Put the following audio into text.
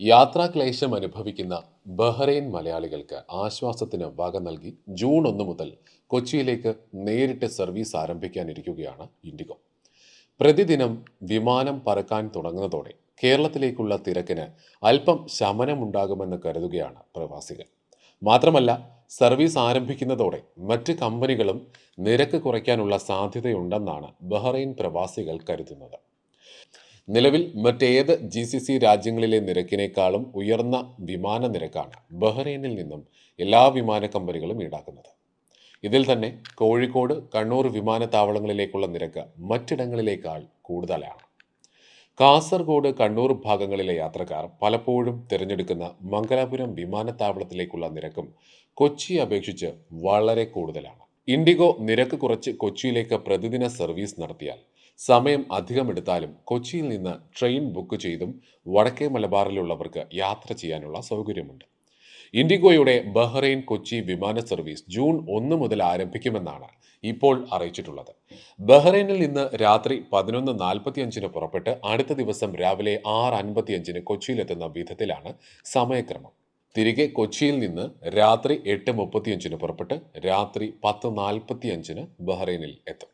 യാത്രാക്ലേശം അനുഭവിക്കുന്ന ബഹ്റൈൻ മലയാളികൾക്ക് ആശ്വാസത്തിന് വക നൽകി ജൂൺ ഒന്ന് മുതൽ കൊച്ചിയിലേക്ക് നേരിട്ട് സർവീസ് ആരംഭിക്കാനിരിക്കുകയാണ് ഇൻഡിഗോ. പ്രതിദിനം വിമാനം പറക്കാൻ തുടങ്ങുന്നതോടെ കേരളത്തിലേക്കുള്ള തിരക്കിന് അല്പം ശമനമുണ്ടാകുമെന്ന് കരുതുകയാണ് പ്രവാസികൾ. മാത്രമല്ല സർവീസ് ആരംഭിക്കുന്നതോടെ മറ്റ് കമ്പനികളും നിരക്ക് കുറയ്ക്കാനുള്ള സാധ്യതയുണ്ടെന്നാണ് ബഹ്റൈൻ പ്രവാസികൾ കരുതുന്നത്. നിലവിൽ മറ്റേത് ജി സി സി രാജ്യങ്ങളിലെ നിരക്കിനേക്കാളും ഉയർന്ന വിമാന നിരക്കാണ് ബഹ്റൈനിൽ നിന്നും എല്ലാ വിമാന കമ്പനികളും ഈടാക്കുന്നത്. ഇതിൽ തന്നെ കോഴിക്കോട് കണ്ണൂർ വിമാനത്താവളങ്ങളിലേക്കുള്ള നിരക്ക് മറ്റിടങ്ങളിലേക്കാൾ കൂടുതലാണ്. കാസർഗോഡ് കണ്ണൂർ ഭാഗങ്ങളിലെ യാത്രക്കാർ പലപ്പോഴും തിരഞ്ഞെടുക്കുന്ന മംഗലാപുരം വിമാനത്താവളത്തിലേക്കുള്ള നിരക്കും കൊച്ചിയെ അപേക്ഷിച്ച് വളരെ കൂടുതലാണ്. ഇൻഡിഗോ നിരക്ക് കുറച്ച് കൊച്ചിയിലേക്ക് പ്രതിദിന സർവീസ് നടത്തിയാൽ സമയം അധികമെടുത്താലും കൊച്ചിയിൽ നിന്ന് ട്രെയിൻ ബുക്ക് ചെയ്തും വടക്കേ മലബാറിലുള്ളവർക്ക് യാത്ര ചെയ്യാനുള്ള സൗകര്യമുണ്ട്. ഇൻഡിഗോയുടെ ബഹ്റൈൻ കൊച്ചി വിമാന സർവീസ് ജൂൺ ഒന്ന് മുതൽ ആരംഭിക്കുമെന്നാണ് ഇപ്പോൾ അറിയിച്ചിട്ടുള്ളത്. ബഹ്റൈനിൽ നിന്ന് രാത്രി പതിനൊന്ന് നാൽപ്പത്തിയഞ്ചിന് പുറപ്പെട്ട് അടുത്ത ദിവസം രാവിലെ ആറ് അൻപത്തിയഞ്ചിന് കൊച്ചിയിലെത്തുന്ന വിധത്തിലാണ് സമയക്രമം. തിരികെ കൊച്ചിയിൽ നിന്ന് രാത്രി എട്ട് മുപ്പത്തിയഞ്ചിന് പുറപ്പെട്ട് രാത്രി പത്ത് നാൽപ്പത്തിയഞ്ചിന് ബഹ്റൈനിൽ എത്തും.